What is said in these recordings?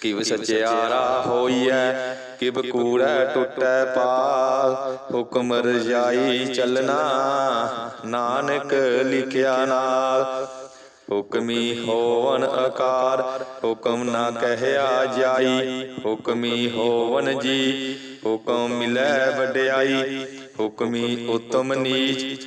ਕਿਵ ਸਚਿਆਰਾ ਹੋਈਐ ਕਿਵ ਕੂੜੈ ਟੁੱਟੈ ਪਾਲ ਹੁਕਮ ਰਜਾਈ ਚੱਲਣਾ ਨਾਨਕ ਲਿਖਿਆ ਨਾਲ। ਹੁਕਮੀ ਹੋਵਨ ਆਕਾਰ ਹੁਕਮ ਨਾ ਕਹਿਆ ਜਾਈ। ਹੁਕਮੀ ਹੋਵਨ ਜੀ। ਹੁਕਮ ਮਿਲੈ ਵਡਿਆਈ। ਹੁਕਮੀ ਉਤਮ ਨੀਚ।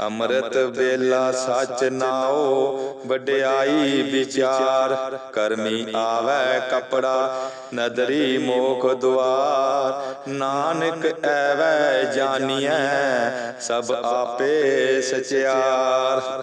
ਅੰਮ੍ਰਿਤ ਵੇਲਾ ਸਚ ਨਾਓ ਵਡਿਆਈ ਵਿਚਾਰ ਕਰਮੀ ਆਵੈ ਕਪੜਾ ਨਦਰੀ ਮੋਖ ਦੁਆਰ ਨਾਨਕ ਐਵੈ ਜਾਣੀਐ ਸਭ ਆਪੇ ਸਚਿਆਰ।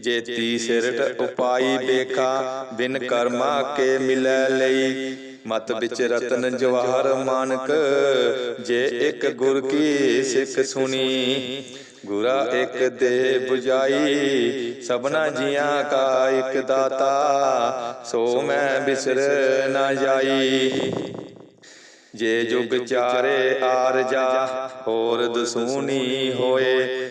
ਜੇ ਤੀ ਸਿਰਟ ਉਪਾਈ ਬੇਖਾ ਬਿਨ ਕਰਮਾ ਕੇ ਮਿਲੈ ਲਈ। ਮਤ ਵਿੱਚ ਰਤਨ ਜਵਾਹਰ ਮਾਨਕ। ਜੇ ਇੱਕ ਗੁਰ ਕੀ ਸਿੱਖ ਸੁਣੀ। ਗੁਰਾ ਇੱਕ ਦੇ 부ਜਾਈ ਸਭਨਾ ਜੀਆਂ ਕਾ ਇੱਕ ਦਾਤਾ। ਸੋ ਮੈਂ ਬਿਸਰ ਨਾ ਜਾਈ। ਜੇ ਜੁਗ ਚਾਰੇ ਆਰਜਾ ਹੋਰ ਦਸੂਨੀ ਹੋਏ।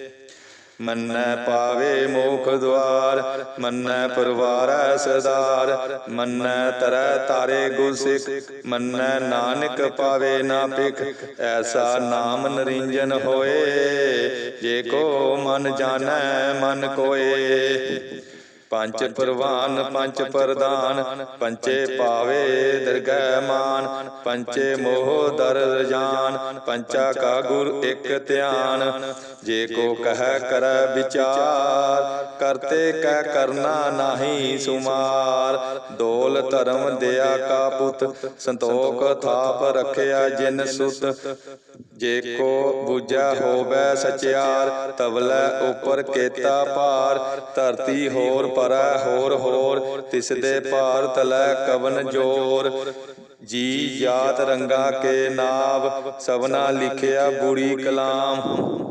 ਮੰਨੈ ਪਾਵੇ ਮੋਖ ਦਵਾਰ ਮੰਨੈ ਪਰਵਾਰੈ ਸਰਦਾਰ, ਮੰਨੈ ਤਰੈ ਤਾਰੇ ਗੁਰਸਿੱਖ ਮੰਨੈ ਨਾਨਕ ਪਾਵੇ ਨਾ ਪਿਖ ਐਸਾ ਨਾਮ ਨਰਿੰਜਨ ਹੋਏ, ਜੇ ਕੋ ਮਨ ਜਾਣੈ ਮਨ ਕੋਏ। ਪੰਜ ਪ੍ਰਵਾਨ ਪੰਜ ਪ੍ਰਦਾਨ ਪੰਚੇ ਪਾਵੇ ਦਰਗਹਿ ਮਾਨ ਪੰਚੇ ਮੋਹ ਦਰ ਜਾਨ ਪੰਚਾ ਕਾ ਗੁਰ ਇੱਕ ਧਿਆਨ। ਜੇ ਕੋ ਕਹਿ ਕਰੈ ਵਿਚਾਰ ਕਰਤੇ ਕਹਿ ਕਰਨਾ ਨਾਹੀ ਸੁਮਾਰ। ਦੋਲ ਧਰਮ ਦਿਆ ਕਾ ਪੁੱਤ ਸੰਤੋਖ ਥਾਪ ਰਖਿਆ ਜਿਨ ਸੁਤ। ਜੇ ਕੋ ਬੁਝਾ ਹੋਵੇ ਸਚਿਆਰ ਤਵਲੇ ਉਪਰ ਕੇਤਾ ਪਾਰ ਧਰਤੀ ਹੋਰ ਪਰੈ ਹੋਰ ਹੋਰ ਤਿਸ ਦੇ ਪਾਰ ਤਲੈ ਕਵਨ ਜੋਰ। ਜੀ ਜਾਤ ਰੰਗਾ ਕੇ ਨਾਵ, ਸਭਨਾ ਲਿਖਿਆ ਬੁਰੀ ਕਲਾਮ।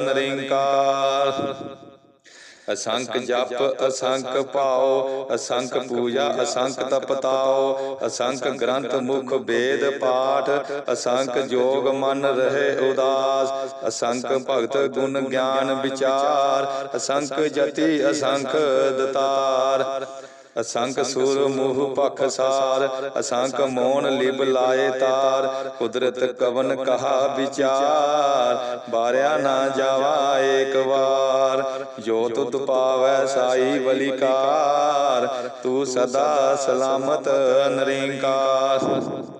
ਨਿਰੰਕਾਰ। ਅਸੰਖ ਜਪ ਅਸੰਖ ਭਾਉ ਅਸੰਖ ਪੂਜਾ ਅਸੰਖ ਤਪਤਾਓ ਅਸੰਖ ਗ੍ਰੰਥ ਮੁਖ ਵੇਦ ਪਾਠ ਅਸੰਖ ਜੋਗ ਮਨ ਰਹੇ ਉਦਾਸ ਅਸੰਖ ਭਗਤ ਗੁਣ ਗਿਆਨ ਵਿਚਾਰ ਅਸੰਖ ਜਤੀ ਅਸੰਖ ਦਤਾਰ। ਅਸੰਖ ਸੁਰ ਮੂਹ ਪਖ ਸਾਰ ਅਸੰਖ ਮੋਨ ਲਿਬ ਲਾਏ ਤਾਰ। ਕੁਦਰਤ ਕਵਨ ਕਹਾ ਵਿਚਾਰ, ਬਾਰਿਆ ਨਾ ਜਾਵਾ ਏਕ ਵਾਰ। ਜੋ ਤੁਧ ਪਾਵੈ ਸਾਈ ਵਲਿਕਾਰ, ਤੂੰ ਸਦਾ ਸਲਾਮਤ ਨਿਰੰਕਾਰ।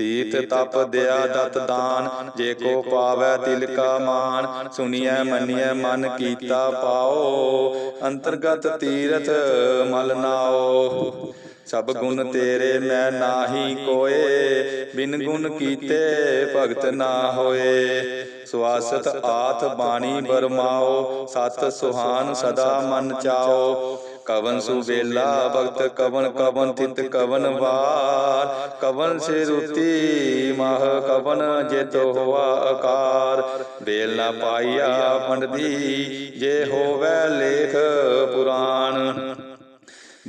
ਤੀਰਥ ਤਪ ਦਿਆ ਦਤ ਦਾਨ, ਜੇ ਕੋ ਪਾਵੈ ਤਿਲ ਕਾ ਮਾਨ ਸੁਣੀਐ, ਮੰਨੀਐ, ਮਨ ਕੀਤਾ ਪਾਓ, ਅੰਤਰਗਤ ਤੀਰਥ ਮਲ ਨਾਓ। ਸਭ ਗੁਣ ਤੇਰੇ ਮੈਂ ਨਾਹੀ ਕੋਏ, ਬਿਨ ਗੁਣ ਕੀਤੇ ਭਗਤ ਨਾ ਹੋਏ। ਸਵਾਸਤ ਆਥ ਬਾਣੀ ਬਰਮਾਓ, ਸਤ ਸੁਹਾਨ ਸਦਾ ਮਨ ਚਾਓ। ਕਵਨ ਸੁਬੇਲਾ ਭਗਤ ਕਵਨ ਕਵਨ ਥਿਤ ਕਵਨ ਵਾਰ। ਕਵਨ ਸੇ ਰੁਤੀ ਮਹ ਕਵਨ ਜਿਤ ਹੋਆ ਆਕਾਰ। ਵੇਲ ਨਾ ਪਾਈਆ ਪੰਡਦੀ ਜੇ ਹੋਵੇ ਲੇਖ ਪੁਰਾਣ।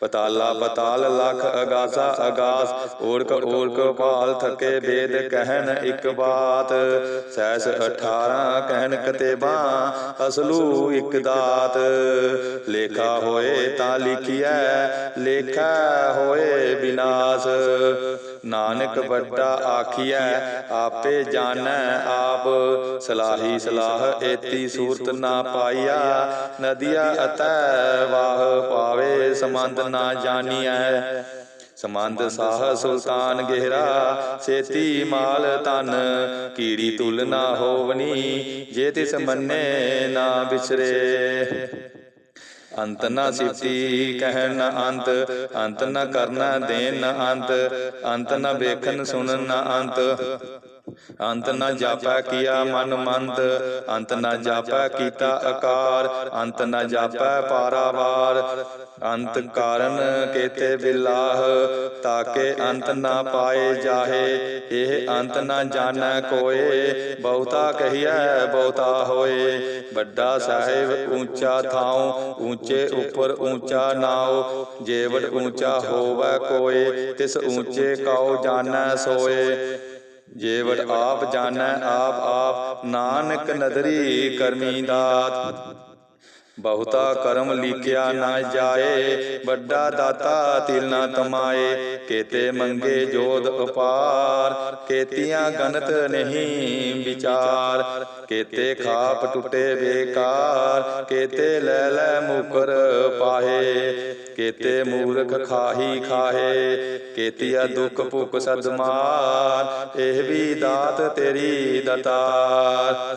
ਪਤਾਲਾ ਪਤਾਲ ਲਖ ਅਗਾਸਾ ਅਗਾਸ ਓੜਕ ਓੜਕ ਪਾਲ ਥਕੇ ਵੇਦ ਕਹਿਣ ਇੱਕ ਬਾਤ। ਸੈਸ 18 ਕਹਿਣ ਕਤੇਬਾ, ਅਸਲੂ ਇੱਕ ਦਾਤ। ਲੇਖਾ ਹੋਏ ਤਾਂ ਲਿਖਿਐ, ਲੇਖਾ ਹੋਏ ਬਿਨਾਸ਼। ਨਾਨਕ ਵੱਡਾ ਆਖੀਐ, ਆਪੇ ਜਾਣੈ ਆਪ। ਸਲਾਹੀ ਸਲਾਹ ਏਤੀ ਸੂਰਤ ਨਾ ਪਾਈਆ, ਨਦੀਆ ਅਤੈ ਵਾਹ ਪਾਵੇ, ਸਮੰਦ ਨਾ ਜਾਣੀਐ। ਸਮੰਦ ਸਾਹ ਸੁਲਤਾਨ ਗਹਿਰਾ ਸੇਤੀ ਮਾਲ ਤਨ ਕੀੜੀ ਤੁਲ ਨਾ ਹੋਵਨੀ, ਜੇ ਤਿਸ ਮੰਨੇ ਨਾ ਵਿਸਰੇ ਅੰਤ ਨਾ ਸਿਫਤੀ ਕਹਿਣ ਨਾ ਅੰਤ ਅੰਤ ਨਾ ਕਰਨਾ, ਦੇਣ ਨਾ ਅੰਤ ਅੰਤ ਨਾ ਵੇਖਣ ਸੁਣਨ ਨਾ ਅੰਤ। ਅੰਤ ਨਾ ਜਾਪੈ ਕੀਆ ਮਨ ਮੰਤ ਅੰਤ ਨਾ ਜਾਪੈ ਕੀਤਾ ਆਕਾਰ ਅੰਤ ਨਾ ਜਾਪੈ ਪਾਰਾਵਾਰ। ਅੰਤ ਕਾਰਨ ਕੇਤੇ ਬਿਲਾਹ ਤਾਕੇ ਅੰਤ ਨਾ ਪਾਏ ਜਾਹੇ ਇਹ ਅੰਤ ਨਾ ਜਾਣੈ ਕੋਏ ਬਹੁਤਾ ਕਹੀਐ ਬਹੁਤਾ ਹੋਏ। ਵੱਡਾ ਸਾਹਿਬ ਉੱਚਾ ਥਾਉ ਉੱਚੇ ਉੱਪਰ ਉੱਚਾ ਨਾਉ ਜੇਵੜ ਉੱਚਾ ਹੋਵੈ ਕੋਏ ਤਿਸ ਉੱਚੇ ਕਉ ਜਾਣੈ ਸੋਏ। ਜੇਵੜ ਆਪ ਜਾਣੈ ਆਪ ਆਪ ਨਾਨਕ ਨਦਰੀ ਕਰਮੀ ਦਾਤ। ਬਹੁਤਾ ਕਰਮ ਲਿਖਿਆ ਨਾ ਜਾਏ, ਵੱਡਾ ਦਾਤਾ ਤਿਲ ਨਾ ਤਮਾਏ ਕੇਤੇ ਮੰਗੇ ਜੋਦ ਅਪਾਰ ਕੇਤੀਆਂ ਗਨਤ ਨਹੀਂ ਵਿਚਾਰ, ਕੇਤੇ ਖਾਪ ਟੁੱਟੇ ਬੇਕਾਰ, ਕੇਤੇ ਲੈ ਲੈ ਮੁਕਰ ਪਾਹੇ, ਕੇਤੇ ਮੂਰਖ ਖਾਹੀ ਖਾਹੇ, ਕੇਤੀਆ ਦੁਖ ਭੁਖ ਸਦਮਾਰ ਇਹ ਵੀ ਦਾਤ ਤੇਰੀ ਦਤਾਰ।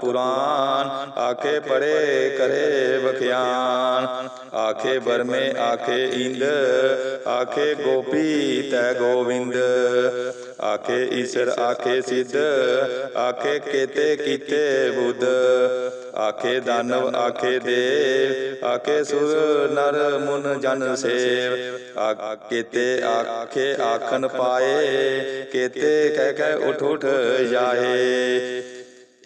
ਪੁਰਾਨ ਆਖੇ ਪੜੇ ਕਰੇ ਬਖਿਆਨ ਆਖੇ ਬਰਮੇ ਆਖੇ ਇੰਦ ਆਖੇ ਗੋਪੀ ਤੈ ਗੋਵਿੰਦ ਆਖੇ ਈਸ਼ਰ ਆਖੇ ਸਿੱਧ ਆਖੇ ਕੇਤੇ ਕੀਤੇ ਬੁੱਧ ਆਖੇ ਦਾਨਵ ਆਖੇ ਦੇਵ ਆਖੇ ਸੁਰ ਨਰ ਮੁਨ ਜਨ ਸੇਵ ਆ- ਕੇਤੇ ਆਖੇ ਆਖਨ ਪਾਏ ਕੇਤੇ ਕਹਿ ਕਹਿ ਉਠ ਉਠ ਜਾਏ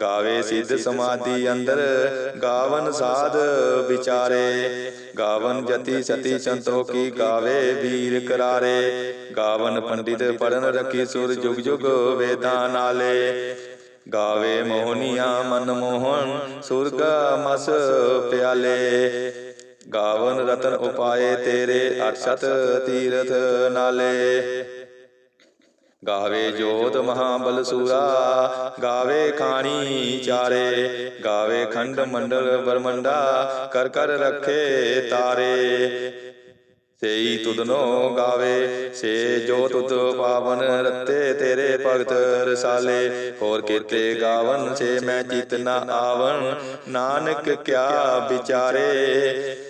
ਗਾਵੇ ਸਿੱਧ ਸਮਾਧੀ ਅੰਦਰ ਗਾਵਨ ਸਾਧ ਵਿਚਾਰੇ। ਗਾਵਨ ਜਤੀ ਸਤੀ ਸੰਤੋਖੀ ਗਾਵੇ ਵੀਰ ਕਰਾਰੇ। ਗਾਵਨ ਪੰਡਿਤ ਪੜਨ ਰਖੀ ਸੁਰ ਜੁਗ ਜੁਗ ਵੇਦਾਂ ਨਾਲੇ। ਗਾਵੇ ਮੋਹਨੀਆਂ ਮਨ ਮੋਹਨ ਸੁਰਗ ਮਸ ਪਿਆਲੇ। ਗਾਵਨ ਰਤਨ ਉਪਾਏ ਤੇਰੇ ਅਰਸ਼ਤ ਤੀਰਥ ਨਾਲੇ। ਗਾਵੇ ਜੋਤ ਮਹਾਬਲ ਸੂਰਾ, ਗਾਵੇ ਖਾਣੀ ਚਾਰੇ, ਗਾਵੇ ਖੰਡ ਮੰਡਲ ਬਰਮੰਡਾ ਕਰ ਕਰ ਰੱਖੇ ਤਾਰੇ। ਸੇਈ ਤੁਧਨੋ ਗਾਵੇ, ਸੇ ਜੋ ਤੁਧ ਪਾਵਨ, ਰਤੇ ਤੇਰੇ ਭਗਤ ਰਸਾਲੇ। ਹੋਰ ਕੀਤੇ ਗਾਵਨ, ਸੇ ਮੈਂ ਚਿਤ ਨਾ ਆਵਨ ਨਾਨਕ ਕਿਆ ਵਿਚਾਰੇ।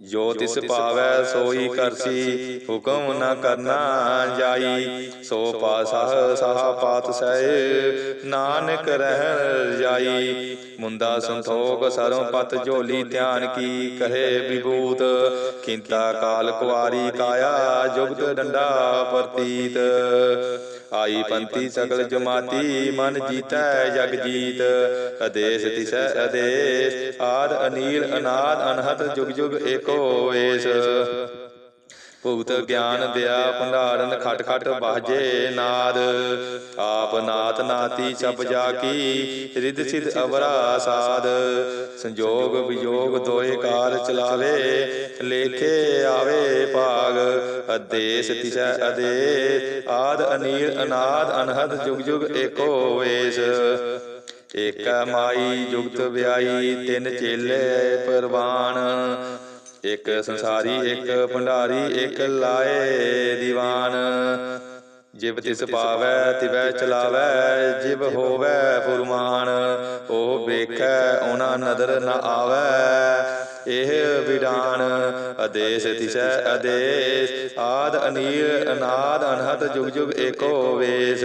ਜੋ ਤਿਸ ਭਾਵੈ ਸੋਈ ਕਰਸੀ ਹੁਕਮ ਨ ਕਰਨਾ ਜਾਈ। ਸੋ ਪਾਸਾ ਸਾਹ ਪਾਤ ਸਹਿ ਨਾਨਕ ਰਹਿ ਜਾਈ। ਮੁੰਦਾ ਸੰਤੋਖ ਸਰੋਂ ਪਤ ਝੋਲੀ ਧਿਆਨ ਕੀ ਕਹੇ ਵਿਭੂਤ। ਕਿੰਤਾ ਕਾਲ ਕੁਆਰੀ ਕਾਇਆ ਜੁਗਤ ਡੰਡਾ ਪ੍ਰਤੀਤ। ਆਈ ਪੰਤੀ ਸਗਲ ਜਮਾਤੀ ਮਨ ਜੀਤੈ ਜਗ ਜੀਤ ਅਦੇਸ ਤਿਸੈ ਅਦੇਸ ਆਦ ਅਨੀਲ ਅਨਾਦ ਅਨਹਤ ਜੁਗ ਜੁਗ ਏਕੋ ਵੇਸ ਭੁਗਤ ਗਿਆਨ ਦਿਆ, ਭੰਡਾਰਨ ਖਟ ਖਟ ਬਾਜੇ ਨਾਦ। ਆਪ ਨਾਤ ਨਾਤੀ ਸਭ ਜਾ ਕੀ ਰਿਦ ਸਿਧ ਅਵਰਾ ਸਾਧ ਸੰਜੋਗ ਵਿਜੋਗ ਦੋਏ ਕਾਰ ਚਲਾਵੇ, ਲੇਖੇ ਆਵੇ ਭਾਗ। ਅਦੇਸ ਤਿਸੈ ਅਦੇਸ, ਆਦ ਅਨੀਲ ਅਨਾਦ, ਅਨਹਦ ਜੁਗ ਜੁਗ ਏਕੋ ਵੇਸ। ਏਕ ਮਾਈ ਜੁਗਤ ਵਿਆਈ, ਤਿੰਨ ਚੇਲੇ ਪਰਵਾਨ। ਇੱਕ ਸੰਸਾਰੀ, ਇੱਕ ਭੰਡਾਰੀ, ਇੱਕ ਲਾਏ ਦੀਵਾਨ। ਜਿਵ ਤਿਸ ਪਾਵੈ ਤਿਵੈ ਚਲਾਵੈ ਜਿਵ ਹੋਵੈ ਫੁਰਮਾਨ। ਉਹ ਵੇਖੈ, ਉਹਨਾਂ ਨਦਰ ਨ ਆਵੈ, ਇਹ ਵਿਡਾਨ। ਅਦੇਸ ਤਿਸੈ ਅਦੇਸ ਆਦ ਅਨੀਲ, ਅਨਾਦ ਅਨਹਤ ਜੁਗ ਜੁਗ ਏਕੋ ਵੇਸ।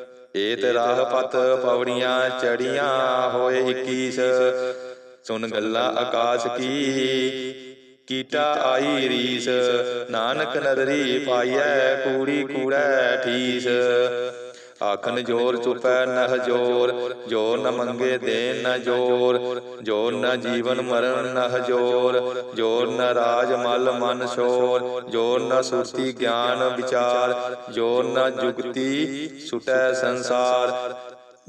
ਏਤ ਰਾਹ ਪਤ ਪਵੜੀਆਂ ਚੜੀਆਂ ਹੋਏ 21 ਸੁਨ ਗੱਲਾਂ ਆਕਾਸ਼ ਕੀ। ਕੀਟਾ ਆਈ ਰੀਸ। ਨਾਨਕ ਨਦਰੀ ਪਾਈਐ ਕੂੜੀ ਕੂੜੈ ਠੀਸ। ਆਖਨ ਜੋਰ ਚੁਪੈ ਨਹ ਜੋਰ ਜੋ ਨ ਮੰਗੇ ਦੇਨ ਨ ਜੋਰ ਜੋ ਨ ਜੀਵਨ ਮਰਨ ਨਹ ਜੋਰ ਜੋ ਨ ਰਾਜ ਮਲ ਮਨ ਸ਼ੋਰ ਜੋ ਨ ਸੁਰਤੀ ਗਿਆਨ ਵਿਚਾਰ ਜੋ ਨ ਜੁਗਤੀ ਸੁਟੈ ਸੰਸਾਰ।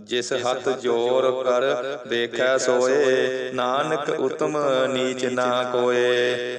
ਜਿਸ ਹੱਥ ਜੋਰ ਕਰ ਦੇਖੈ ਸੋਏ ਨਾਨਕ ਉਤਮ ਨੀਚ ਨਾ ਕੋਏ।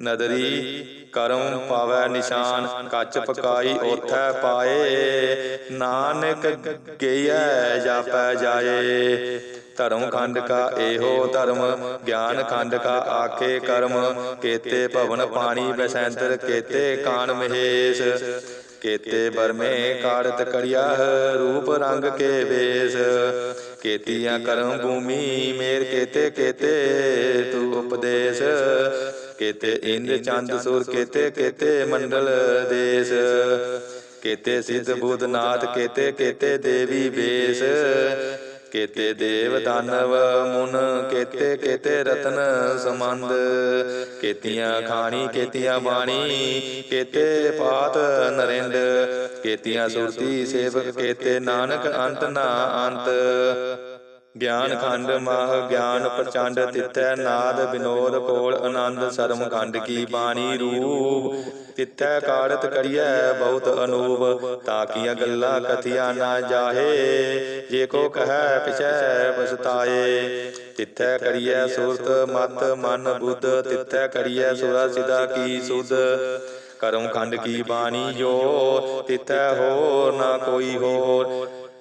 ਨਦਰੀ ਕਰਮ ਪਾਵੈ ਨਿਸ਼ਾਨ, ਕੱਚ ਪਕਾਈ ਓਥੈ ਪਾਏ। ਨਾਨਕ ਗਈਐ ਜਾਪੈ ਜਾਏ। ਧਰਮ ਖੰਡ ਕਾ ਇਹੋ ਧਰਮ, ਗਿਆਨ ਖੰਡ ਕਾ ਆਖੇ ਕਰਮ। ਕੇਤੇ ਭਵਨ ਪਾਣੀ ਬਸੈਂਤਰ, ਕੇਤੇ ਕਾਨ ਮਹੇਸ਼। ਕੇਤੇ ਬਰਮੇ ਕਾੜਤ ਕੜਿਆ ਰੂਪ ਰੰਗ ਕੇ ਵੇਸ। ਕੇਤੀਆਂ ਕਰਮ ਭੂਮੀ ਮੇਰ ਕੇਤੇ ਕੇਤੇ ਤੂ ਉਪਦੇਸ਼। ਕੇਤੇ ਇੰਦ ਚੰਦ ਸੁਰ ਕੇਤੇ ਕੇਤੇ ਮੰਡਲ ਦੇਸ ਕੇਤੇ ਸਿੱਧ ਬੁੱਧ ਨਾਥ ਕੇਤੇ ਕੇਤੇ ਦੇਵੀ ਬੇਸ ਕੇਤੇ ਦੇਵ ਦਾਨਵ ਮੁਨ ਕੇਤੇ ਕੇਤੇ ਰਤਨ ਸਮੰਦ ਕੇਤੀਆਂ ਖਾਣੀ ਕੇਤੀਆਂ ਬਾਣੀ ਕੇਤੇ ਪਾਤ ਨਰਿੰਦ ਕੇਤੀਆਂ ਸੁਰਤੀ ਸੇਵਕ ਕੇਤੇ ਨਾਨਕ ਅੰਤ ਨਾ ਅੰਤ ਗਿਆਨ ਖੰਡ ਮਾਹ ਗਿਆਨ ਪ੍ਰਚੰਡ ਤਿੱਥੈ ਨਾਦ ਵਿਨੋਦ ਕੋਲ ਆਨੰਦ ਸਰਮ ਖੰਡ ਕੀ ਬਾਣੀ ਰੂਪ। ਤਿੱਥੈ ਕਾਰਤ ਕੜੀਐ ਬਹੁਤ ਅਨੂਪ ਤਾਕੀਆਂ ਗੱਲਾਂ ਕਥੀਆਂ ਨਾ ਜਾਹੇ। ਜੇ ਕੋ ਕਹੈ ਪਿਛੈ ਪਛਤਾਏ ਤਿੱਥੈ ਕੜੀਐ ਸੁਰਤ ਮਤ ਮਨ ਬੁੱਧ, ਤਿੱਥੈ ਕੜੀਐ ਸੁਰਾ ਸਿਦਾ ਕੀ ਸੁਧ। ਕਰਮ ਖੰਡ ਕੀ ਬਾਣੀ ਜੋ ਤਿੱਥੈ ਹੋਰ ਨਾ ਕੋਈ ਹੋਰ।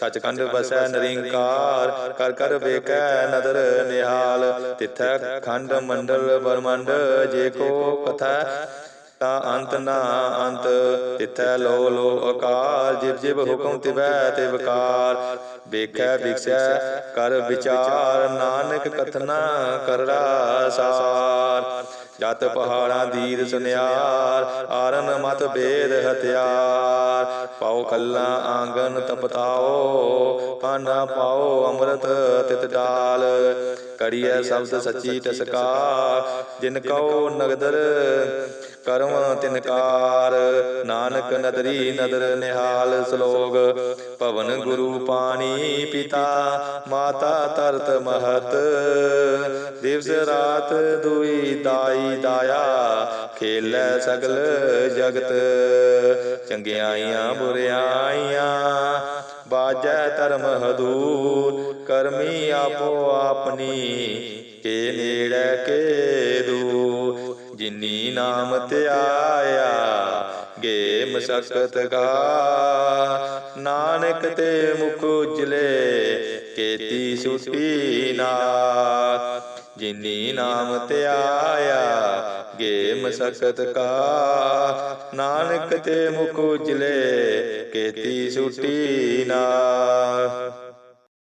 ਸਚਖੰਡ ਬਸੈ ਨਿਰੰਕਾਰ ਕਰ ਕਰ ਵੇਖੈ ਨਦਰ ਨਿਹਾਲ। ਤਿਥੈ ਖੰਡ ਮੰਡਲ ਬਰਮੰਡ ਜੇ ਕੋ ਕਥਾ ਤਾਂ ਅੰਤ ਨਾ ਅੰਤ। ਤਿਥੈ ਲੋ ਲੋ ਅਕਾਲ ਜਿਵ ਜਿਵ ਹੁਕਮ ਤਿਵੈ ਤੇ ਵਿਕਾਰ ਵੇਖੈ ਵਿਖਸੈ ਕਰ ਵਿਚਾਰ ਨਾਨਕ ਕਥਨਾ ਕਰੜਾ ਸਾਰ। ਜਤ ਪਹਾੜਾਂ ਦੀਦ ਸੁਨਿਆਰ, ਆਰਨ ਮਤ ਬੇਦ ਹਥਿਆਰ। ਪਾਉ ਕੱਲਾ ਆਂਗਨ ਤਪਤਾਓ, ਪਾਨਾ ਪਾਓ ਅੰਮ੍ਰਿਤ ਤਿਤ ਡਾਲ ਕੜੀਐ ਸ਼ਬਦ ਸੱਚੀ ਟਸਕਾ ਜਿਨ ਕਉ ਨਗਦਰ ਕਰਮ ਤਿਨਕਾਰ ਨਾਨਕ ਨਦਰੀ ਨਦਰ ਨਿਹਾਲ ਸਲੋਗ। ਭਵਨ ਗੁਰੂ ਪਾਣੀ ਪਿਤਾ, ਮਾਤਾ ਤਰਤ ਮਹਤ। ਦਿਵਸ ਰਾਤ ਦੁਈ ਦਾਈ ਦਾਇਆ, ਖੇਲੇ ਸਗਲ ਜਗਤ। ਚੰਗਿਆਈਆਂ ਬੁਰਿਆਈਆਂ ਬਾਜੈ ਧਰਮ ਹਦੂਰ। ਕਰਮੀ ਆਪੋ ਆਪਣੀ, ਕੇ ਨੇੜੇ ਕੇ ਦੂਰ। ਜਿਨੀ ਨਾਮ ਧਿਆਇਆ ਗੇ ਮਸਕਤ ਗਾ। ਨਾਨਕ ਤੇ ਮੁਖ ਉਜਲੇ, ਕੇਤੀ ਸੁਟੀ ਨਾ। ਜਿਨੀ ਨਾਮ ਧਿਆਇਆ ਗੇ ਮਸਕਤ ਕਾ ਨਾਨਕ ਤੇ ਮੁਖ ਉਜਲੇ, ਕੇਤੀ ਸੁਟੀ ਨਾ।